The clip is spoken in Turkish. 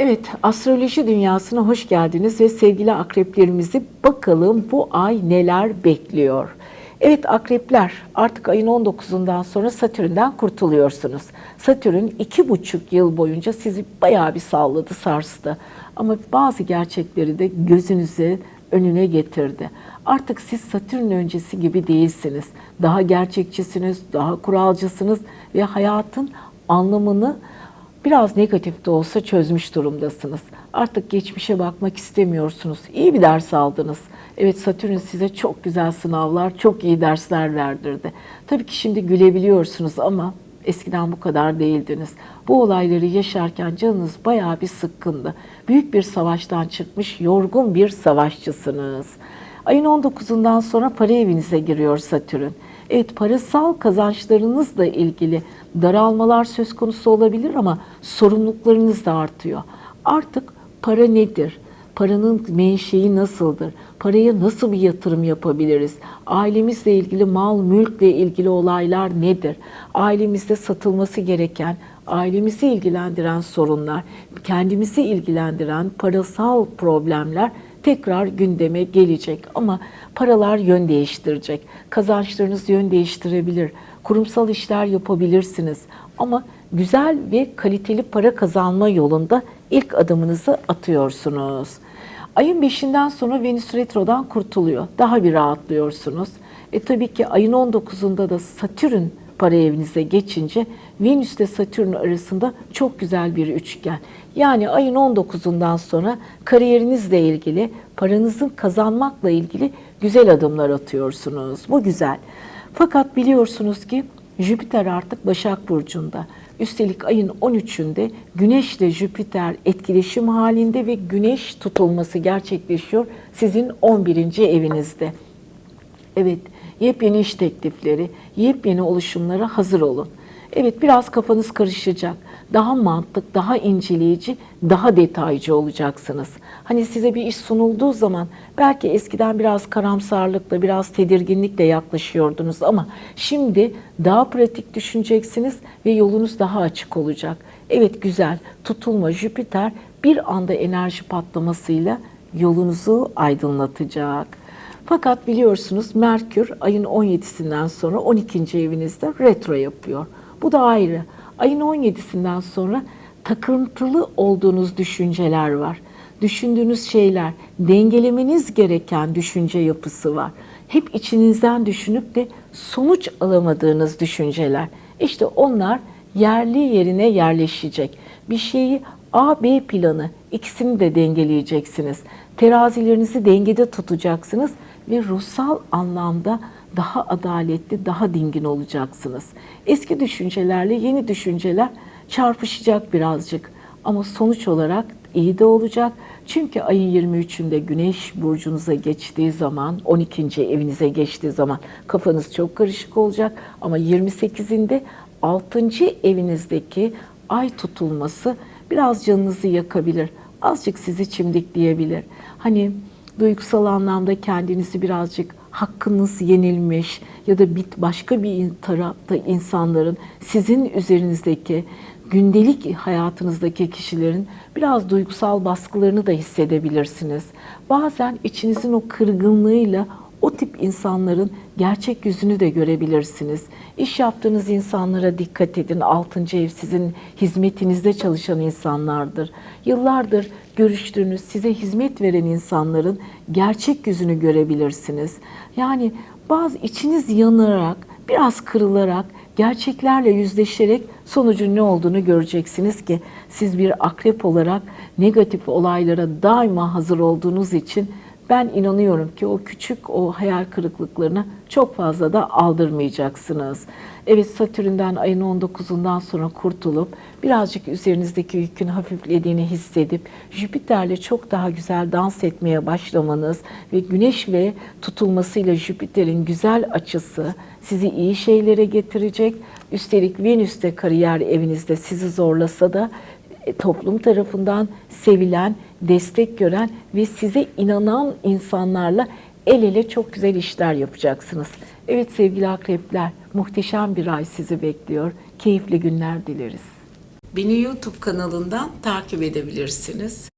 Evet, astroloji dünyasına hoş geldiniz ve sevgili akreplerimizi bakalım bu ay neler bekliyor. Evet akrepler artık ayın 19'undan sonra Satürn'den kurtuluyorsunuz. Satürn iki buçuk yıl boyunca sizi bayağı bir salladı, sarstı. Ama bazı gerçekleri de gözünüze önüne getirdi. Artık siz Satürn öncesi gibi değilsiniz. Daha gerçekçisiniz, daha kuralcısınız ve hayatın anlamını biraz negatif de olsa çözmüş durumdasınız. Artık geçmişe bakmak istemiyorsunuz. İyi bir ders aldınız. Evet Satürn size çok güzel sınavlar, çok iyi dersler verdirdi. Tabii ki şimdi gülebiliyorsunuz ama eskiden bu kadar değildiniz. Bu olayları yaşarken canınız bayağı bir sıkkındı. Büyük bir savaştan çıkmış, yorgun bir savaşçısınız. Ayın 19'undan sonra para evinize giriyor Satürn. Evet parasal kazançlarınızla ilgili daralmalar söz konusu olabilir ama sorumluluklarınız da artıyor. Artık para nedir? Paranın menşei nasıldır? Paraya nasıl bir yatırım yapabiliriz? Ailemizle ilgili mal, mülkle ilgili olaylar nedir? Ailemizde satılması gereken, ailemizi ilgilendiren sorunlar, kendimizi ilgilendiren parasal problemler tekrar gündeme gelecek ama paralar yön değiştirecek. Kazançlarınız yön değiştirebilir. Kurumsal işler yapabilirsiniz ama güzel ve kaliteli para kazanma yolunda ilk adımınızı atıyorsunuz. Ayın 5'inden sonra Venüs Retro'dan kurtuluyor. Daha bir rahatlıyorsunuz. E tabii ki ayın 19'unda da Satürn para evinize geçince Venüs ile Satürn arasında çok güzel bir üçgen. Yani ayın 19'undan sonra kariyerinizle ilgili, paranızın kazanmakla ilgili güzel adımlar atıyorsunuz. Bu güzel. Fakat biliyorsunuz ki Jüpiter artık Başak Burcu'nda. Üstelik ayın 13'ünde Güneş ile Jüpiter etkileşim halinde ve Güneş tutulması gerçekleşiyor sizin 11. evinizde. Evet, yepyeni iş teklifleri, yepyeni oluşumlara hazır olun. Evet, biraz kafanız karışacak. Daha mantık, daha inceleyici, daha detaycı olacaksınız. Hani size bir iş sunulduğu zaman belki eskiden biraz karamsarlıkla, biraz tedirginlikle yaklaşıyordunuz ama şimdi daha pratik düşüneceksiniz ve yolunuz daha açık olacak. Evet güzel, tutulma Jüpiter bir anda enerji patlamasıyla yolunuzu aydınlatacak. Fakat biliyorsunuz Merkür ayın 17'sinden sonra 12. evinizde retro yapıyor. Bu da ayrı. Ayın 17'sinden sonra takıntılı olduğunuz düşünceler var. Düşündüğünüz şeyler, dengelemeniz gereken düşünce yapısı var. Hep içinizden düşünüp de sonuç alamadığınız düşünceler. İşte onlar yerli yerine yerleşecek. Bir şeyi A, B planı ikisini de dengeleyeceksiniz. Terazilerinizi dengede tutacaksınız ve ruhsal anlamda daha adaletli, daha dingin olacaksınız. Eski düşüncelerle yeni düşünceler çarpışacak birazcık ama sonuç olarak iyi de olacak. Çünkü ayın 23'ünde Güneş burcunuza geçtiği zaman, 12. evinize geçtiği zaman kafanız çok karışık olacak ama 28'inde 6. evinizdeki ay tutulması biraz canınızı yakabilir. Azıcık sizi çimdikleyebilir. Hani duygusal anlamda kendinizi birazcık hakkınız yenilmiş ya da bir başka bir tarafta insanların sizin üzerinizdeki gündelik hayatınızdaki kişilerin biraz duygusal baskılarını da hissedebilirsiniz. Bazen içinizin o kırgınlığıyla o tip insanların gerçek yüzünü de görebilirsiniz. İş yaptığınız insanlara dikkat edin. Altıncı ev sizin hizmetinizde çalışan insanlardır. Yıllardır görüştüğünüz, size hizmet veren insanların gerçek yüzünü görebilirsiniz. Yani bazı içiniz yanarak, biraz kırılarak, gerçeklerle yüzleşerek sonucun ne olduğunu göreceksiniz ki siz bir akrep olarak negatif olaylara daima hazır olduğunuz için ben inanıyorum ki o küçük o hayal kırıklıklarına çok fazla da aldırmayacaksınız. Evet Satürn'den ayın 19'undan sonra kurtulup birazcık üzerinizdeki yükün hafiflediğini hissedip Jüpiter'le çok daha güzel dans etmeye başlamanız ve Güneş ve tutulmasıyla Jüpiter'in güzel açısı sizi iyi şeylere getirecek. Üstelik Venüs de kariyer evinizde sizi zorlasa da toplum tarafından sevilen, destek gören ve size inanan insanlarla el ele çok güzel işler yapacaksınız. Evet sevgili akrepler, muhteşem bir ay sizi bekliyor. Keyifli günler dileriz. Beni YouTube kanalından takip edebilirsiniz.